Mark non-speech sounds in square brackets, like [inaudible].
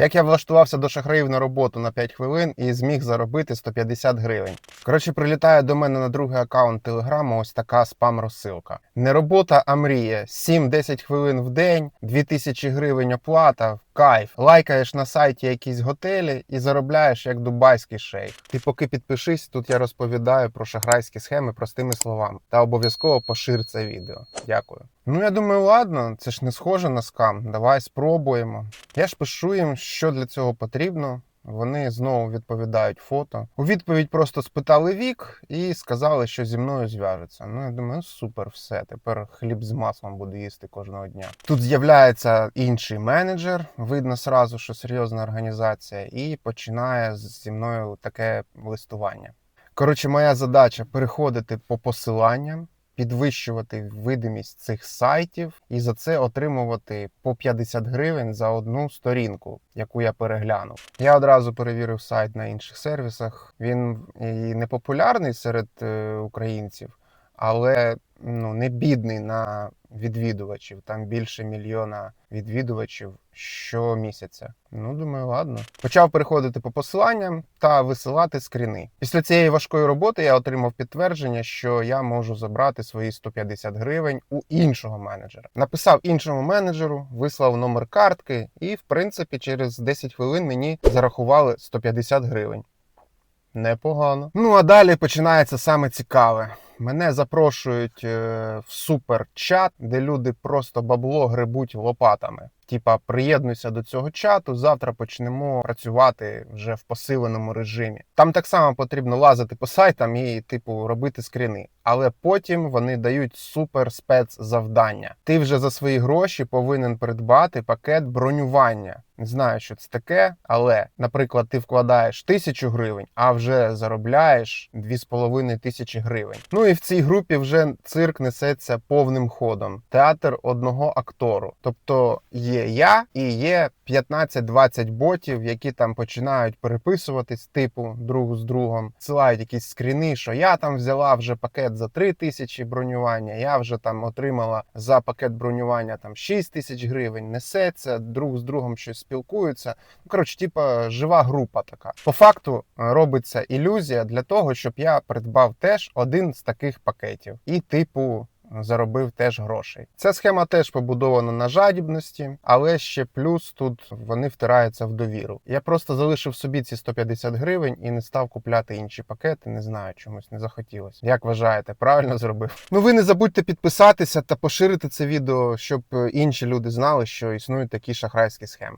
Як я влаштувався до шахраїв на роботу на 5 хвилин і зміг заробити 150 гривень. Коротше, прилітає до мене на другий аккаунт телеграму ось така спам-розсилка. Не робота, а мрія. 7-10 хвилин в день, 2000 гривень оплата. Кайф, лайкаєш на сайті якісь готелі і заробляєш як дубайський шейх. Ти поки підпишись, тут я розповідаю про шахрайські схеми простими словами. Та обов'язково пошир це відео. Дякую. Ну я думаю, ладно, це ж не схоже на скам. Давай спробуємо. Я ж пишу їм, що для цього потрібно. Вони знову відповідають фото. У відповідь просто спитали вік і сказали, що зі мною зв'яжуться. Ну я думаю, супер, все. Тепер хліб з маслом буду їсти кожного дня. Тут з'являється інший менеджер. Видно сразу, що серйозна організація, і починає зі мною таке листування. Коротше, моя задача переходити по посиланням, підвищувати видимість цих сайтів і за це отримувати по 50 гривень за одну сторінку, яку я переглянув. Я одразу перевірив сайт на інших сервісах. Він і не популярний серед е, українців, але ну не бідний на відвідувачів. Там більше мільйона відвідувачів щомісяця. Ну, думаю, ладно. Почав переходити по посиланням та висилати скріни. Після цієї важкої роботи я отримав підтвердження, що я можу забрати свої 150 гривень у іншого менеджера. Написав іншому менеджеру, вислав номер картки, і в принципі через 10 хвилин мені зарахували 150 гривень. Непогано. Ну а далі починається саме цікаве. Мене запрошують е, в суперчат, де люди просто бабло грибуть лопатами. Типа, приєднуйся до цього чату. Завтра почнемо працювати вже в посиленому режимі. Там так само потрібно лазити по сайтам і, типу, робити скріни. Але потім вони дають супер спецзавдання. Ти вже за свої гроші повинен придбати пакет бронювання. Не знаю, що це таке, але, наприклад, ти вкладаєш тисячу гривень, а вже заробляєш 2,5 тисячі гривень. Ну і в цій групі вже цирк несеться повним ходом. Театр одного актору. Тобто є я і є 15-20 ботів, які там починають переписуватись, типу друг з другом, силають якісь скріни, що я там взяла вже пакет за 3 тисячі бронювання. Я вже там отримала за пакет бронювання там 6 тисяч гривень. Несеться, друг з другом щось спілкуються. Ну, коротше, типа жива група така. По факту е, робиться ілюзія для того, щоб я придбав теж один з таких пакетів. І, типу, заробив теж грошей. Ця схема теж побудована на жадібності, але ще плюс тут вони втираються в довіру. Я просто залишив собі ці 150 гривень і не став купляти інші пакети. Не знаю, чомусь не захотілося. Як вважаєте, правильно зробив? [laughs] Ну ви не забудьте підписатися та поширити це відео, щоб інші люди знали, що існують такі шахрайські схеми.